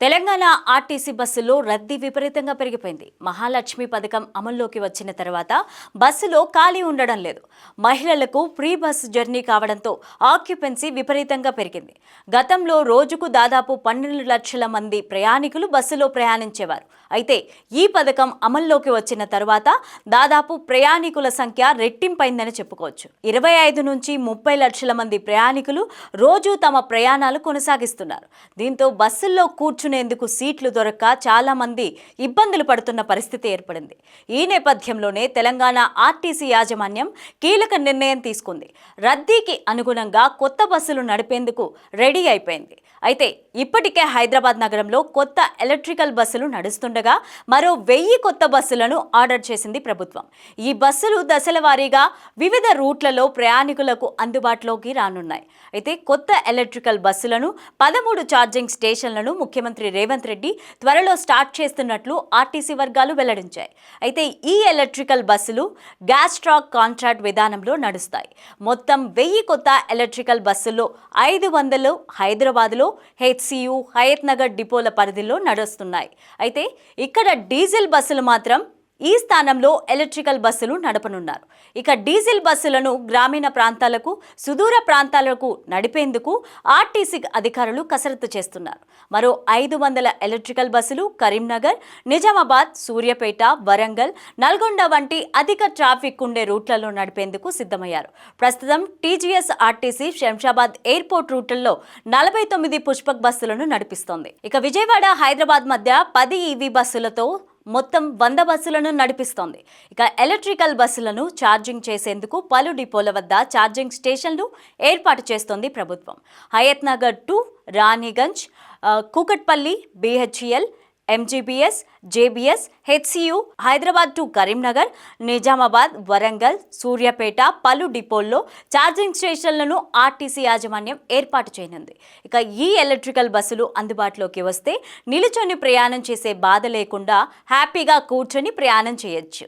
Telangana RTC బస్సులో రద్దీ విపరీతంగా పెరిగిపోయింది. మహాలక్ష్మి పథకం అమల్లోకి వచ్చిన తర్వాత బస్సులో ఖాళీ ఉండడం లేదు. మహిళలకు ఫ్రీ బస్సు జర్నీ కావడంతో ఆక్యుపెన్సీ విపరీతంగా పెరిగింది. గతంలో రోజుకు దాదాపు పన్నెండు లక్షల మంది ప్రయాణికులు బస్సులో ప్రయాణించేవారు. అయితే ఈ పథకం అమల్లోకి వచ్చిన తర్వాత దాదాపు ప్రయాణికుల సంఖ్య రెట్టింపైందని చెప్పుకోవచ్చు. ఇరవై ఐదు నుంచి ముప్పై లక్షల మంది ప్రయాణికులు రోజు తమ ప్రయాణాలు కొనసాగిస్తున్నారు. దీంతో బస్సుల్లో కూర్చునేందుకు సీట్లు దొరక్క చాలామంది ఇబ్బందులు పడుతున్న పరిస్థితి ఏర్పడింది. ఈ నేపథ్యంలోనే తెలంగాణ ఆర్టీసీ యాజమాన్యం కీలక నిర్ణయం తీసుకుంది. రద్దీకి అనుగుణంగా కొత్త బస్సులు నడిపేందుకు రెడీ అయిపోయింది. అయితే ఇప్పటికే హైదరాబాద్ నగరంలో కొత్త ఎలక్ట్రికల్ బస్సులు నడుస్తుండగా మరో వెయ్యి కొత్త బస్సులను ఆర్డర్ చేసింది ప్రభుత్వం. ఈ బస్సులు దశల వారీగా వివిధ రూట్లలో ప్రయాణికులకు అందుబాటులోకి రానున్నాయి. అయితే కొత్త ఎలక్ట్రికల్ బస్సులను పదమూడు ఛార్జింగ్ స్టేషన్లను ముఖ్యమంత్రి రేవంత్ రెడ్డి త్వరలో స్టార్ట్ చేస్తున్నట్లు ఆర్టీసీ వర్గాలు వెల్లడించాయి. అయితే ఈ ఎలక్ట్రికల్ బస్సులు గ్యాస్ ట్రాక్ కాంట్రాక్ట్ విధానంలో నడుస్తాయి. మొత్తం వెయ్యి కొత్త ఎలక్ట్రికల్ బస్సుల్లో ఐదు వందలు హైదరాబాద్లో హెచ్సియు హయత్ నగర్ డిపోల పరిధిలో నడుస్తున్నాయి. అయితే ఇక్కడ డీజిల్ బస్సులు మాత్రం ఈ స్థానంలో ఎలక్ట్రికల్ బస్సులు నడపనున్నారు. ఇక డీజిల్ బస్సులను గ్రామీణ ప్రాంతాలకు సుదూర ప్రాంతాలకు నడిపేందుకు ఆర్టీసీ అధికారులు కసరత్తు చేస్తున్నారు. మరో ఐదు వందల ఎలక్ట్రికల్ బస్సులు కరీంనగర్ నిజామాబాద్ సూర్యాపేట వరంగల్ నల్గొండ వంటి అధిక ట్రాఫిక్ ఉండే రూట్లలో నడిపేందుకు సిద్ధమయ్యారు. ప్రస్తుతం టీజీఎస్ ఆర్టీసీ శంషాబాద్ ఎయిర్పోర్ట్ రూట్లలో నలభై తొమ్మిది పుష్పక్ బస్సులను నడిపిస్తోంది. ఇక విజయవాడ హైదరాబాద్ మధ్య పది ఈవీ బస్సులతో మొత్తం వంద బస్సులను నడిపిస్తోంది. ఇక ఎలక్ట్రికల్ బస్సులను ఛార్జింగ్ చేసేందుకు పలు డిపోల వద్ద ఛార్జింగ్ స్టేషన్లు ఏర్పాటు చేస్తోంది ప్రభుత్వం. Hayat Nagar to Raniganj Kukatpally BHEL MGBS JBS HCU Hyderabad to Karimnagar Nizamabad Warangal Suryapet పలు డిపోల్లో ఛార్జింగ్ స్టేషన్లను ఆర్టీసీ యాజమాన్యం ఏర్పాటు చేయనుంది. ఇక ఈ ఎలక్ట్రికల్ బస్సులు అందుబాటులోకి వస్తే నిలుచొని ప్రయాణం చేసే బాధ లేకుండా హ్యాపీగా కూర్చొని ప్రయాణం చేయొచ్చు.